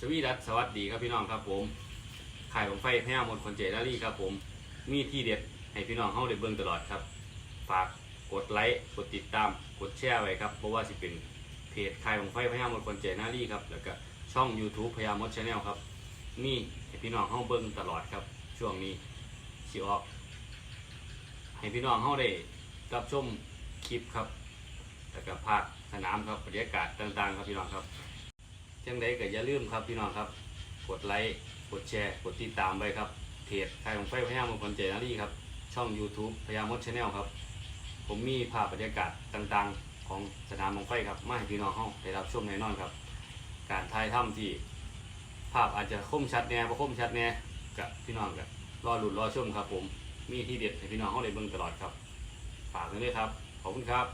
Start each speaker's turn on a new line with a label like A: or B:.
A: สวีดัสสวัสดีครับพี่น้องครับผมขายของไฟพญามดคนเจนารีครับผม มีที่เด็ดให้พี่น้องเข้าได้เบิ่งตลอดครับ ฝากกดไลค์กดติดตามกดแชร์ไว้ครับเพราะว่าสิเป็นเพจขายของไฟพญามดคนเจนารีครับแล้วก็ช่อง YouTube พญามดชาแนลครับมีให้พี่น้องเข้าเบิ่งตลอดครับ ช่วงนี้สิออก ให้พี่น้องเข้าได้รับชมคลิปครับแล้วก็ภาคสนามครับบรรยากาศต่างๆ ครับพี่น้องครับ จังใดก็อย่าลืมครับพี่น้องครับ กดไลค์กดแชร์กดติดตามไว้ครับเพจไทยของไฟพยามงคลเจนารีครับช่อง YouTube พยามดชาแนลครับ ผมมีภาพบรรยากาศต่างๆ ของสนามมงไฟครับมาให้พี่น้องเฮาได้รับชมแน่นอนครับ การถ่ายทำที่ภาพอาจจะคมชัดแน่บ่คมชัดแน่กับพี่น้องกับรอหลุดรอชมครับผมมีที่เด็ดให้พี่น้องเฮาได้เบิ่งตลอดครับฝากไว้ด้วยครับขอบคุณครับ